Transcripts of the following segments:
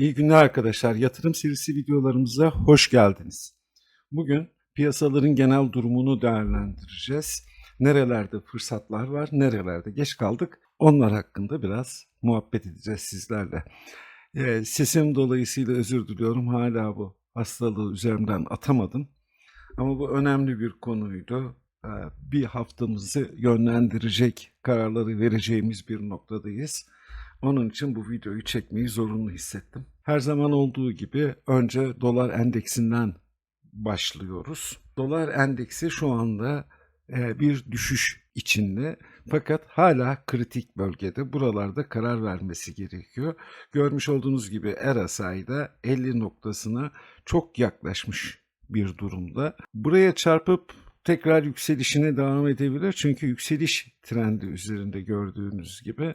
İyi günler arkadaşlar. Yatırım serisi videolarımıza hoş geldiniz. Bugün piyasaların genel durumunu değerlendireceğiz. Nerelerde fırsatlar var, nerelerde geç kaldık. Onlar hakkında biraz muhabbet edeceğiz sizlerle. Ee, sesim dolayısıyla özür diliyorum. Hala bu hastalığı üzerimden atamadım. Ama bu önemli bir konuydu. Ee, bir haftamızı yönlendirecek kararları vereceğimiz bir noktadayız. Onun için bu videoyu çekmeyi zorunlu hissettim. Her zaman olduğu gibi önce dolar endeksinden başlıyoruz. Dolar endeksi şu anda e, bir düşüş içinde fakat hala kritik bölgede. Buralarda karar vermesi gerekiyor. Görmüş olduğunuz gibi RSI'da 50 noktasına çok yaklaşmış bir durumda. Buraya çarpıp tekrar yükselişine devam edebilir. Çünkü yükseliş trendi üzerinde gördüğünüz gibi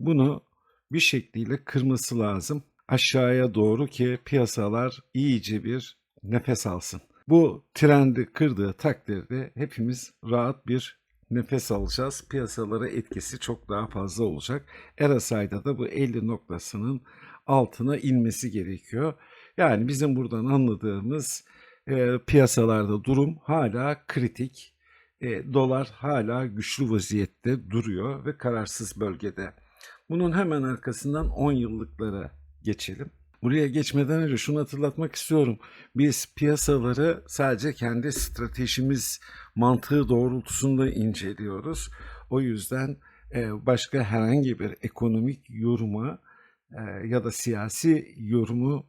bunu bir şekliyle kırması lazım aşağıya doğru ki piyasalar iyice bir nefes alsın. Bu trendi kırdığı takdirde hepimiz rahat bir nefes alacağız. Piyasalara etkisi çok daha fazla olacak. RSI'da da bu 50 noktasının altına inmesi gerekiyor. Yani bizim buradan anladığımız e, piyasalarda durum hala kritik. E, dolar hala güçlü vaziyette duruyor ve kararsız bölgede. Bunun hemen arkasından 10 yıllıklara geçelim. Buraya geçmeden önce şunu hatırlatmak istiyorum. Biz piyasaları sadece kendi stratejimiz mantığı doğrultusunda inceliyoruz. O yüzden e, başka herhangi bir ekonomik yoruma e, ya da siyasi yorumu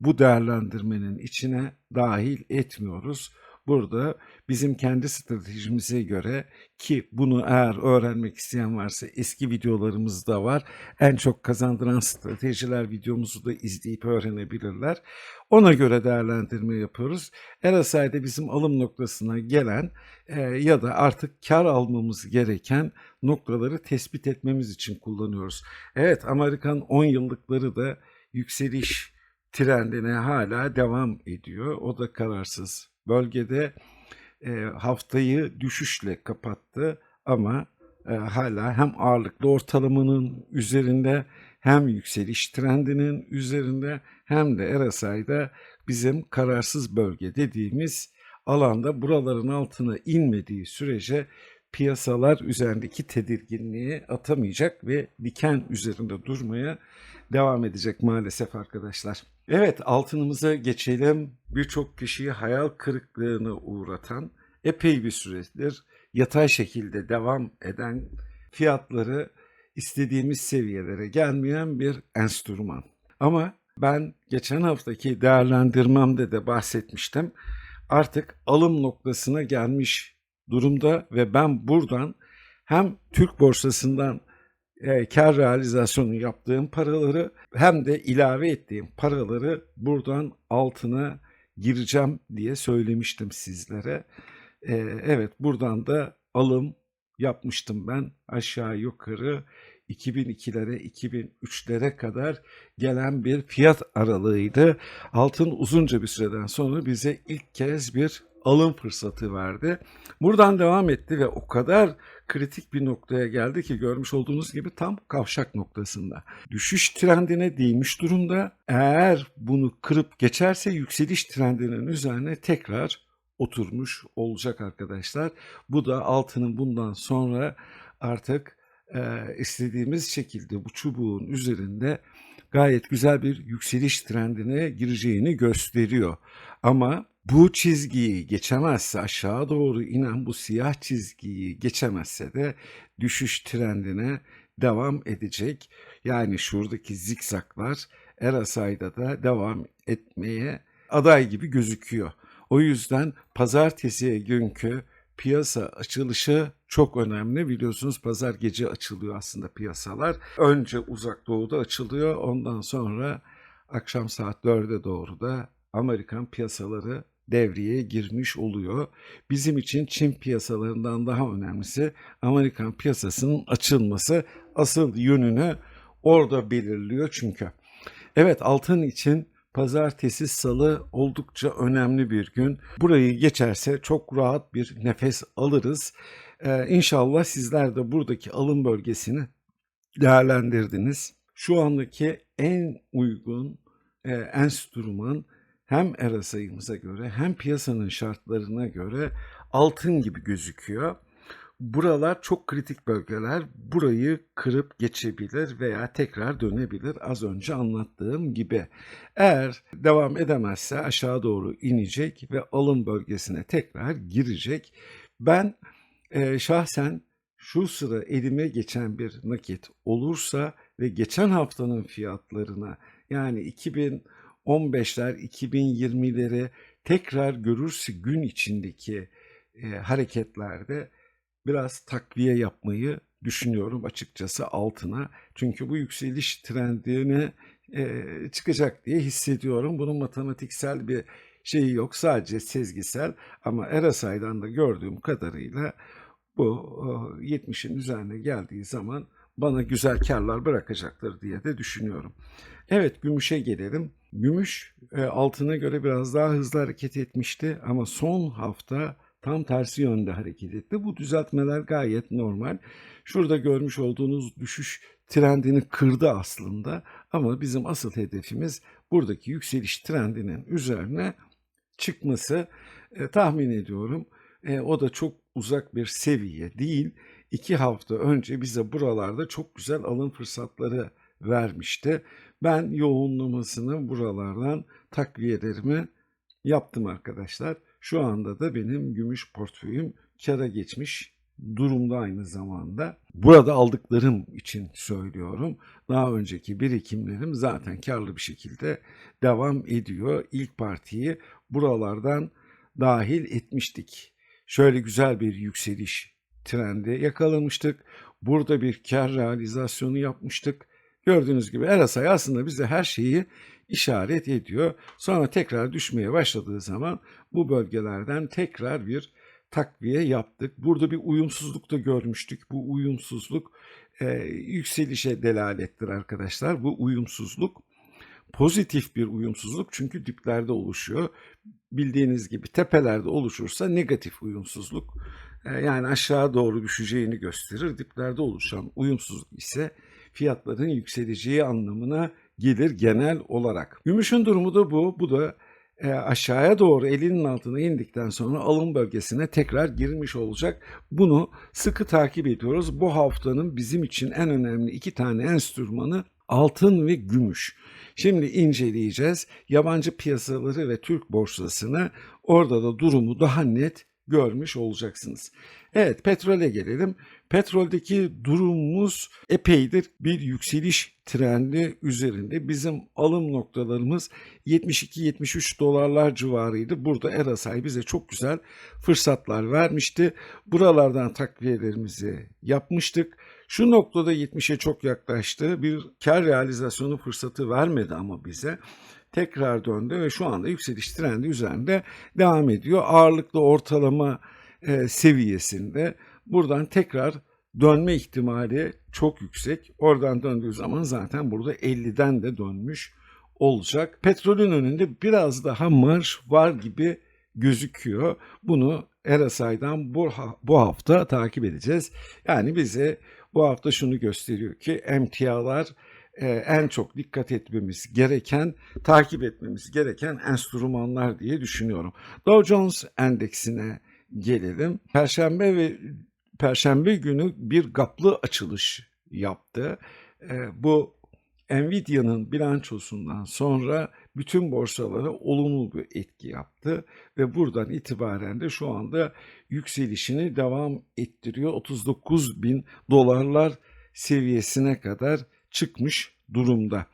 bu değerlendirmenin içine dahil etmiyoruz. Burada bizim kendi stratejimize göre ki bunu eğer öğrenmek isteyen varsa eski videolarımızda var. En çok kazandıran stratejiler videomuzu da izleyip öğrenebilirler. Ona göre değerlendirme yapıyoruz. RSI'de bizim alım noktasına gelen e, ya da artık kar almamız gereken noktaları tespit etmemiz için kullanıyoruz. Evet Amerikan 10 yıllıkları da yükseliş trendine hala devam ediyor. O da kararsız bölgede e, haftayı düşüşle kapattı ama e, hala hem ağırlıklı ortalamanın üzerinde hem yükseliş trendinin üzerinde hem de RSI'da bizim kararsız bölge dediğimiz alanda buraların altına inmediği sürece piyasalar üzerindeki tedirginliği atamayacak ve diken üzerinde durmaya devam edecek maalesef arkadaşlar. Evet altınımıza geçelim. Birçok kişiyi hayal kırıklığına uğratan epey bir süredir yatay şekilde devam eden fiyatları istediğimiz seviyelere gelmeyen bir enstrüman. Ama ben geçen haftaki değerlendirmemde de bahsetmiştim. Artık alım noktasına gelmiş durumda ve ben buradan hem Türk borsasından e, kar realizasyonu yaptığım paraları hem de ilave ettiğim paraları buradan altına gireceğim diye söylemiştim sizlere. E, evet buradan da alım yapmıştım ben aşağı yukarı 2002'lere 2003'lere kadar gelen bir fiyat aralığıydı. Altın uzunca bir süreden sonra bize ilk kez bir alım fırsatı verdi. Buradan devam etti ve o kadar kritik bir noktaya geldi ki görmüş olduğunuz gibi tam kavşak noktasında. Düşüş trendine değmiş durumda. Eğer bunu kırıp geçerse yükseliş trendinin üzerine tekrar oturmuş olacak arkadaşlar. Bu da altının bundan sonra artık e, istediğimiz şekilde bu çubuğun üzerinde gayet güzel bir yükseliş trendine gireceğini gösteriyor. Ama bu çizgiyi geçemezse aşağı doğru inen bu siyah çizgiyi geçemezse de düşüş trendine devam edecek. Yani şuradaki zikzaklar RSI'da da devam etmeye aday gibi gözüküyor. O yüzden pazartesiye günkü piyasa açılışı çok önemli. Biliyorsunuz pazar gece açılıyor aslında piyasalar. Önce uzak doğuda açılıyor. Ondan sonra akşam saat 4'e doğru da Amerikan piyasaları devreye girmiş oluyor. Bizim için Çin piyasalarından daha önemlisi Amerikan piyasasının açılması asıl yönünü orada belirliyor çünkü. Evet altın için pazartesi salı oldukça önemli bir gün. Burayı geçerse çok rahat bir nefes alırız. Ee, inşallah sizler de buradaki alım bölgesini değerlendirdiniz. Şu andaki en uygun e, enstrüman hem era sayımıza göre hem piyasanın şartlarına göre altın gibi gözüküyor. Buralar çok kritik bölgeler. Burayı kırıp geçebilir veya tekrar dönebilir az önce anlattığım gibi. Eğer devam edemezse aşağı doğru inecek ve alım bölgesine tekrar girecek. Ben e, şahsen şu sıra elime geçen bir nakit olursa ve geçen haftanın fiyatlarına yani 2015'ler 2020'leri tekrar görürse gün içindeki e, hareketlerde biraz takviye yapmayı düşünüyorum açıkçası altına. Çünkü bu yükseliş trendine e, çıkacak diye hissediyorum. Bunun matematiksel bir şeyi yok sadece sezgisel ama Erasay'dan da gördüğüm kadarıyla bu e, 70'in üzerine geldiği zaman bana güzel karlar bırakacaktır diye de düşünüyorum. Evet gümüşe gelelim. Gümüş e, altına göre biraz daha hızlı hareket etmişti ama son hafta tam tersi yönde hareket etti. Bu düzeltmeler gayet normal. Şurada görmüş olduğunuz düşüş trendini kırdı aslında ama bizim asıl hedefimiz buradaki yükseliş trendinin üzerine çıkması. E, tahmin ediyorum e, o da çok uzak bir seviye değil. İki hafta önce bize buralarda çok güzel alım fırsatları vermişti. Ben yoğunlamasını buralardan takviyelerimi yaptım arkadaşlar. Şu anda da benim gümüş portföyüm kara geçmiş durumda aynı zamanda. Burada aldıklarım için söylüyorum. Daha önceki birikimlerim zaten karlı bir şekilde devam ediyor. İlk partiyi buralardan dahil etmiştik. Şöyle güzel bir yükseliş trendi yakalamıştık. Burada bir kar realizasyonu yapmıştık. Gördüğünüz gibi Erasay aslında bize her şeyi işaret ediyor. Sonra tekrar düşmeye başladığı zaman bu bölgelerden tekrar bir takviye yaptık. Burada bir uyumsuzluk da görmüştük. Bu uyumsuzluk e, yükselişe delalettir arkadaşlar. Bu uyumsuzluk pozitif bir uyumsuzluk çünkü diplerde oluşuyor. Bildiğiniz gibi tepelerde oluşursa negatif uyumsuzluk yani aşağı doğru düşeceğini gösterir. Diplerde oluşan uyumsuzluk ise fiyatların yükseleceği anlamına gelir genel olarak. Gümüşün durumu da bu. Bu da e, aşağıya doğru elinin altına indikten sonra alım bölgesine tekrar girmiş olacak. Bunu sıkı takip ediyoruz. Bu haftanın bizim için en önemli iki tane enstrümanı altın ve gümüş. Şimdi inceleyeceğiz yabancı piyasaları ve Türk borsasını. Orada da durumu daha net görmüş olacaksınız. Evet petrole gelelim. Petroldeki durumumuz epeydir bir yükseliş trendi üzerinde. Bizim alım noktalarımız 72-73 dolarlar civarıydı. Burada Erasay bize çok güzel fırsatlar vermişti. Buralardan takviyelerimizi yapmıştık. Şu noktada 70'e çok yaklaştı. Bir kar realizasyonu fırsatı vermedi ama bize tekrar döndü ve şu anda yükseliş trendi üzerinde devam ediyor. Ağırlıklı ortalama e, seviyesinde buradan tekrar dönme ihtimali çok yüksek. Oradan döndüğü zaman zaten burada 50'den de dönmüş olacak. Petrolün önünde biraz daha marş var gibi gözüküyor. Bunu Erasay'dan bu, bu hafta takip edeceğiz. Yani bize bu hafta şunu gösteriyor ki emtialar e, en çok dikkat etmemiz gereken, takip etmemiz gereken enstrümanlar diye düşünüyorum. Dow Jones endeksine gelelim. Perşembe ve Perşembe günü bir gaplı açılış yaptı. E, bu Nvidia'nın bilançosundan sonra bütün borsalara olumlu bir etki yaptı ve buradan itibaren de şu anda yükselişini devam ettiriyor. 39 bin dolarlar seviyesine kadar çıkmış durumda.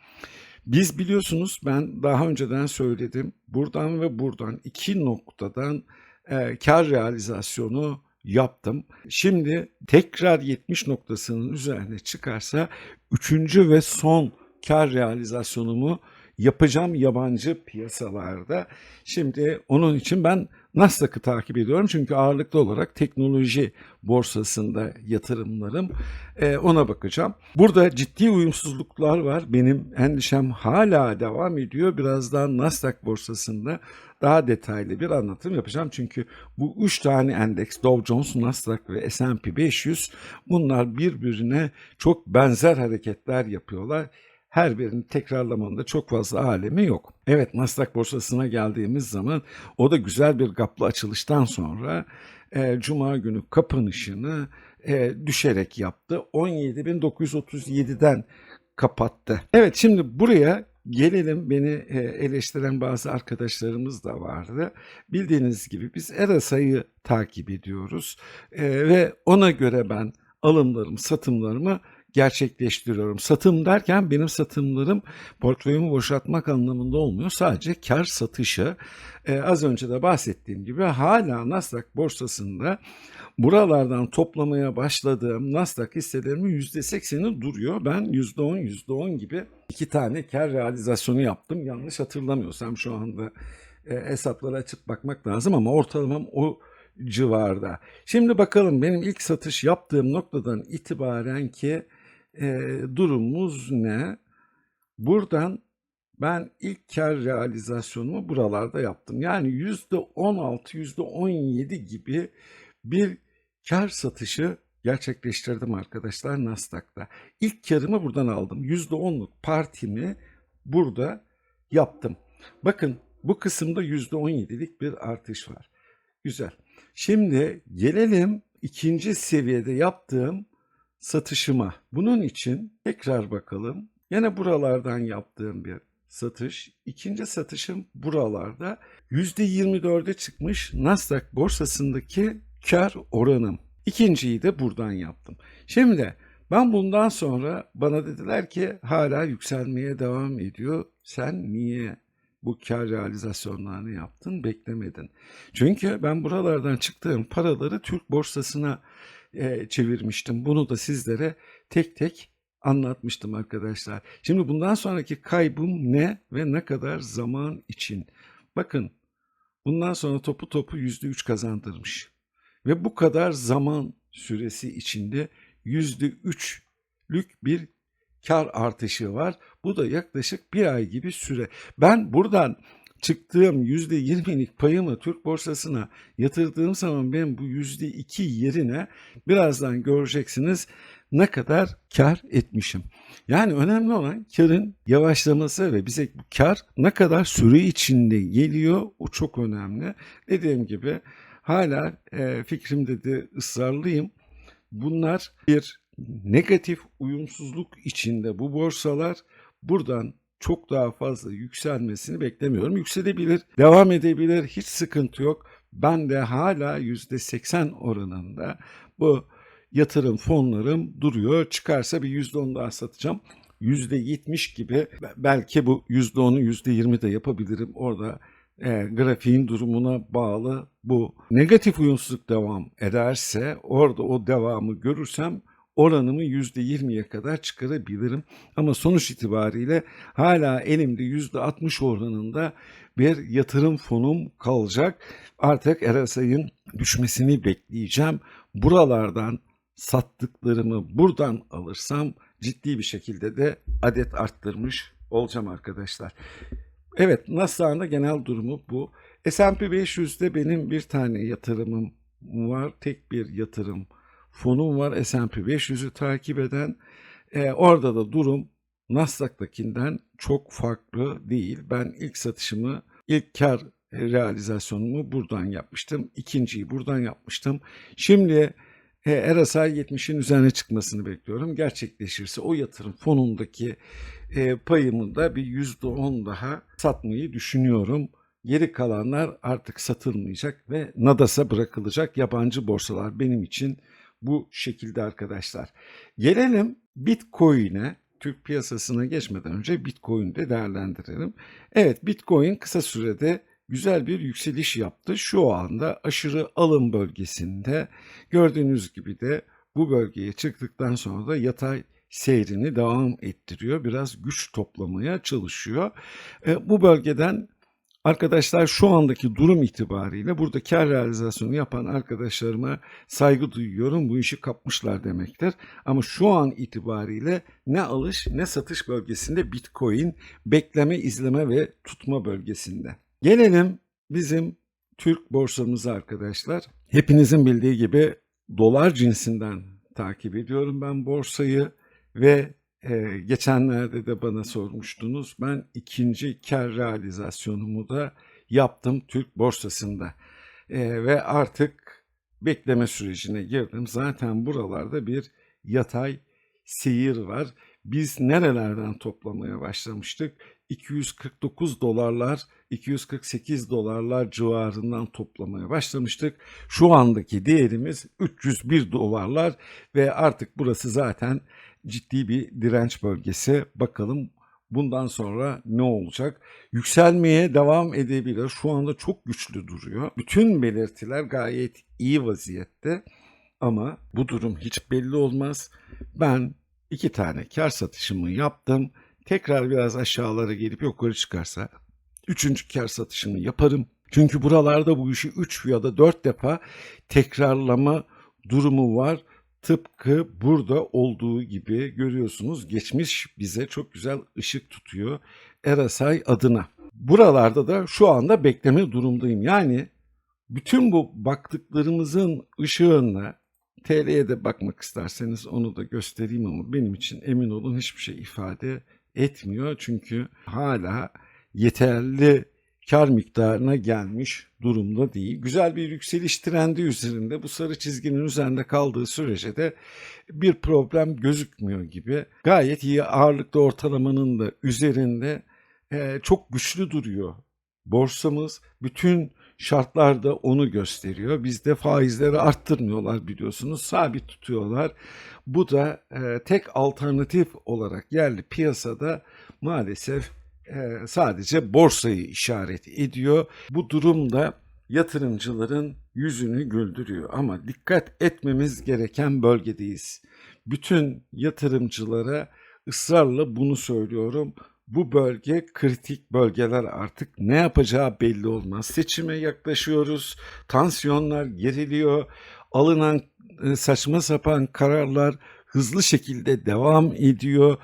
Biz biliyorsunuz ben daha önceden söyledim buradan ve buradan iki noktadan e, kar realizasyonu yaptım. Şimdi tekrar 70 noktasının üzerine çıkarsa üçüncü ve son kar realizasyonumu yapacağım yabancı piyasalarda. Şimdi onun için ben Nasdaq'ı takip ediyorum çünkü ağırlıklı olarak teknoloji borsasında yatırımlarım ee, ona bakacağım. Burada ciddi uyumsuzluklar var. Benim endişem hala devam ediyor. Birazdan Nasdaq borsasında daha detaylı bir anlatım yapacağım. Çünkü bu üç tane endeks Dow Jones, Nasdaq ve S&P 500 bunlar birbirine çok benzer hareketler yapıyorlar her birini tekrarlamanın da çok fazla alemi yok. Evet Nasdaq borsasına geldiğimiz zaman o da güzel bir gaplı açılıştan sonra e, Cuma günü kapanışını e, düşerek yaptı. 17.937'den kapattı. Evet şimdi buraya gelelim beni e, eleştiren bazı arkadaşlarımız da vardı. Bildiğiniz gibi biz ERASA'yı takip ediyoruz E, ve ona göre ben alımlarımı, satımlarımı gerçekleştiriyorum. Satım derken benim satımlarım portföyümü boşaltmak anlamında olmuyor. Sadece kar satışı. E, az önce de bahsettiğim gibi hala Nasdaq borsasında buralardan toplamaya başladığım Nasdaq hisselerimin %80'i duruyor. Ben %10, %10 gibi iki tane kar realizasyonu yaptım. Yanlış hatırlamıyorsam şu anda e, hesapları açıp bakmak lazım ama ortalamam o civarda. Şimdi bakalım benim ilk satış yaptığım noktadan itibaren ki e, durumumuz ne? Buradan ben ilk kar realizasyonumu buralarda yaptım. Yani %16, %17 gibi bir kar satışı gerçekleştirdim arkadaşlar Nasdaq'ta. İlk karımı buradan aldım. %10'luk partimi burada yaptım. Bakın bu kısımda %17'lik bir artış var. Güzel. Şimdi gelelim ikinci seviyede yaptığım satışıma. Bunun için tekrar bakalım. Yine buralardan yaptığım bir satış. İkinci satışım buralarda %24'e çıkmış Nasdaq borsasındaki kar oranım. İkinciyi de buradan yaptım. Şimdi ben bundan sonra bana dediler ki hala yükselmeye devam ediyor. Sen niye bu kar realizasyonlarını yaptın beklemedin. Çünkü ben buralardan çıktığım paraları Türk borsasına e, çevirmiştim. Bunu da sizlere tek tek anlatmıştım arkadaşlar. Şimdi bundan sonraki kaybım ne ve ne kadar zaman için? Bakın bundan sonra topu topu %3 kazandırmış. Ve bu kadar zaman süresi içinde %3'lük bir kar artışı var. Bu da yaklaşık bir ay gibi süre. Ben buradan çıktığım %20'lik payımı Türk borsasına yatırdığım zaman ben bu %2 yerine birazdan göreceksiniz ne kadar kar etmişim. Yani önemli olan karın yavaşlaması ve bize bu kar ne kadar süre içinde geliyor o çok önemli. Dediğim gibi hala e, fikrimde de ısrarlıyım. Bunlar bir negatif uyumsuzluk içinde bu borsalar buradan çok daha fazla yükselmesini beklemiyorum. Yükselebilir, devam edebilir, hiç sıkıntı yok. Ben de hala %80 oranında bu yatırım fonlarım duruyor. Çıkarsa bir %10 daha satacağım. %70 gibi belki bu %10'u %20 de yapabilirim. Orada e, grafiğin durumuna bağlı bu. Negatif uyumsuzluk devam ederse orada o devamı görürsem oranımı %20'ye kadar çıkarabilirim. Ama sonuç itibariyle hala elimde %60 oranında bir yatırım fonum kalacak. Artık RSI'nin düşmesini bekleyeceğim. Buralardan sattıklarımı buradan alırsam ciddi bir şekilde de adet arttırmış olacağım arkadaşlar. Evet Nasdaq'ın da genel durumu bu. S&P 500'de benim bir tane yatırımım var. Tek bir yatırım fonum var S&P 500'ü takip eden. Ee, orada da durum Nasdaq'takinden çok farklı değil. Ben ilk satışımı, ilk kar realizasyonumu buradan yapmıştım. İkinciyi buradan yapmıştım. Şimdi e, RSI 70'in üzerine çıkmasını bekliyorum. Gerçekleşirse o yatırım fonundaki e, payımı da bir %10 daha satmayı düşünüyorum. Geri kalanlar artık satılmayacak ve Nadas'a bırakılacak yabancı borsalar benim için bu şekilde arkadaşlar. Gelelim Bitcoin'e. Türk piyasasına geçmeden önce Bitcoin'i de değerlendirelim. Evet Bitcoin kısa sürede güzel bir yükseliş yaptı. Şu anda aşırı alım bölgesinde gördüğünüz gibi de bu bölgeye çıktıktan sonra da yatay seyrini devam ettiriyor. Biraz güç toplamaya çalışıyor. E, bu bölgeden Arkadaşlar şu andaki durum itibariyle burada kar realizasyonu yapan arkadaşlarıma saygı duyuyorum. Bu işi kapmışlar demektir. Ama şu an itibariyle ne alış ne satış bölgesinde Bitcoin bekleme, izleme ve tutma bölgesinde. Gelelim bizim Türk borsamıza arkadaşlar. Hepinizin bildiği gibi dolar cinsinden takip ediyorum ben borsayı ve Ee, geçenlerde de bana sormuştunuz. Ben ikinci kar realizasyonumu da yaptım Türk borsasında. Ee, ve artık bekleme sürecine girdim. Zaten buralarda bir yatay seyir var. Biz nerelerden toplamaya başlamıştık? 249 dolarlar, 248 dolarlar civarından toplamaya başlamıştık. Şu andaki değerimiz 301 dolarlar ve artık burası zaten ciddi bir direnç bölgesi. Bakalım bundan sonra ne olacak? Yükselmeye devam edebilir. Şu anda çok güçlü duruyor. Bütün belirtiler gayet iyi vaziyette. Ama bu durum hiç belli olmaz. Ben iki tane kar satışımı yaptım. Tekrar biraz aşağılara gelip yukarı çıkarsa üçüncü kar satışımı yaparım. Çünkü buralarda bu işi 3 ya da 4 defa tekrarlama durumu var. Tıpkı burada olduğu gibi görüyorsunuz geçmiş bize çok güzel ışık tutuyor Erasay adına. Buralarda da şu anda bekleme durumdayım. Yani bütün bu baktıklarımızın ışığında TL'ye de bakmak isterseniz onu da göstereyim ama benim için emin olun hiçbir şey ifade etmiyor. Çünkü hala yeterli kar miktarına gelmiş durumda değil. Güzel bir yükseliş trendi üzerinde bu sarı çizginin üzerinde kaldığı sürece de bir problem gözükmüyor gibi. Gayet iyi ağırlıklı ortalamanın da üzerinde e, çok güçlü duruyor. Borsamız bütün şartlarda onu gösteriyor. Bizde faizleri arttırmıyorlar biliyorsunuz. Sabit tutuyorlar. Bu da e, tek alternatif olarak yerli piyasada maalesef sadece borsayı işaret ediyor. Bu durumda yatırımcıların yüzünü güldürüyor. Ama dikkat etmemiz gereken bölgedeyiz. Bütün yatırımcılara ısrarla bunu söylüyorum. Bu bölge kritik bölgeler artık ne yapacağı belli olmaz. Seçime yaklaşıyoruz. Tansiyonlar geriliyor. Alınan e, saçma sapan kararlar hızlı şekilde devam ediyor.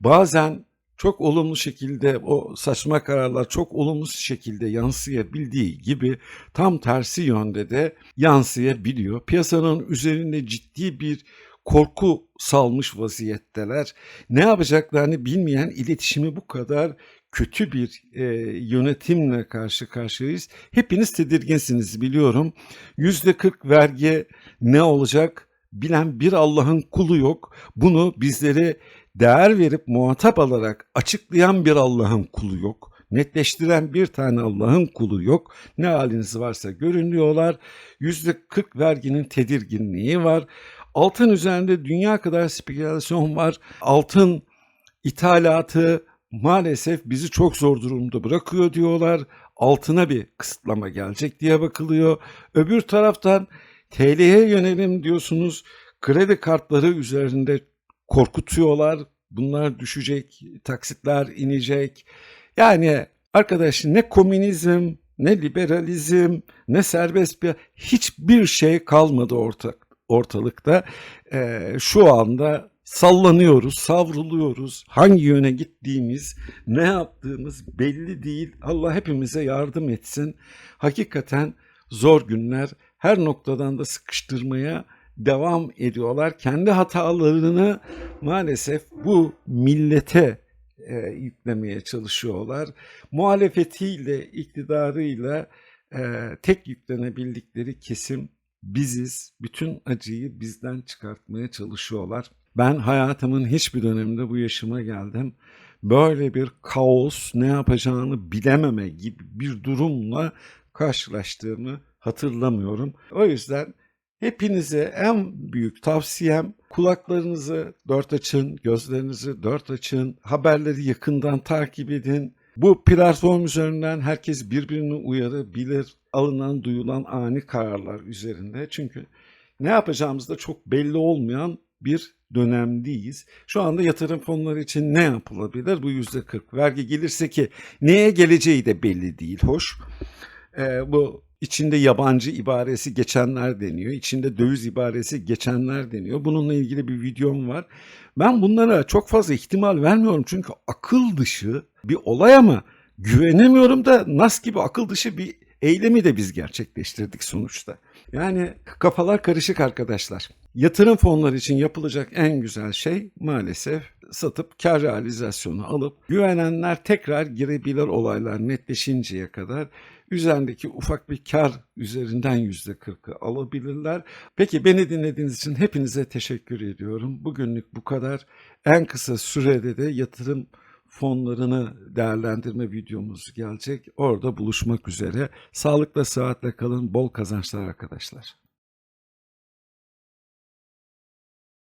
Bazen çok olumlu şekilde o saçma kararlar çok olumlu şekilde yansıyabildiği gibi tam tersi yönde de yansıyabiliyor. Piyasanın üzerinde ciddi bir korku salmış vaziyetteler. Ne yapacaklarını bilmeyen iletişimi bu kadar kötü bir e, yönetimle karşı karşıyayız. Hepiniz tedirginsiniz biliyorum. Yüzde 40 vergi ne olacak? Bilen bir Allah'ın kulu yok. Bunu bizlere değer verip muhatap alarak açıklayan bir Allah'ın kulu yok. Netleştiren bir tane Allah'ın kulu yok. Ne haliniz varsa görün diyorlar. Yüzde 40 verginin tedirginliği var. Altın üzerinde dünya kadar spekülasyon var. Altın ithalatı maalesef bizi çok zor durumda bırakıyor diyorlar. Altına bir kısıtlama gelecek diye bakılıyor. Öbür taraftan TL'ye yönelim diyorsunuz. Kredi kartları üzerinde korkutuyorlar. Bunlar düşecek, taksitler inecek. Yani arkadaş ne komünizm, ne liberalizm, ne serbest bir hiçbir şey kalmadı ortak ortalıkta. Ee, şu anda sallanıyoruz, savruluyoruz. Hangi yöne gittiğimiz, ne yaptığımız belli değil. Allah hepimize yardım etsin. Hakikaten zor günler. Her noktadan da sıkıştırmaya devam ediyorlar. Kendi hatalarını maalesef bu millete e, yüklemeye çalışıyorlar. Muhalefetiyle, iktidarıyla e, tek yüklenebildikleri kesim biziz. Bütün acıyı bizden çıkartmaya çalışıyorlar. Ben hayatımın hiçbir döneminde bu yaşıma geldim. Böyle bir kaos, ne yapacağını bilememe gibi bir durumla karşılaştığımı hatırlamıyorum. O yüzden hepinize en büyük tavsiyem kulaklarınızı dört açın, gözlerinizi dört açın, haberleri yakından takip edin. Bu platform üzerinden herkes birbirini uyarabilir, alınan duyulan ani kararlar üzerinde. Çünkü ne yapacağımız da çok belli olmayan bir dönemdeyiz. Şu anda yatırım fonları için ne yapılabilir? Bu yüzde 40 vergi gelirse ki neye geleceği de belli değil. Hoş. Ee, bu içinde yabancı ibaresi geçenler deniyor. İçinde döviz ibaresi geçenler deniyor. Bununla ilgili bir videom var. Ben bunlara çok fazla ihtimal vermiyorum. Çünkü akıl dışı bir olay ama güvenemiyorum da nas gibi akıl dışı bir eylemi de biz gerçekleştirdik sonuçta. Yani kafalar karışık arkadaşlar. Yatırım fonları için yapılacak en güzel şey maalesef satıp kar realizasyonu alıp güvenenler tekrar girebilir olaylar netleşinceye kadar üzerindeki ufak bir kar üzerinden %40'ı alabilirler. Peki beni dinlediğiniz için hepinize teşekkür ediyorum. Bugünlük bu kadar. En kısa sürede de yatırım fonlarını değerlendirme videomuz gelecek. Orada buluşmak üzere. Sağlıkla, sıhhatle kalın. Bol kazançlar arkadaşlar.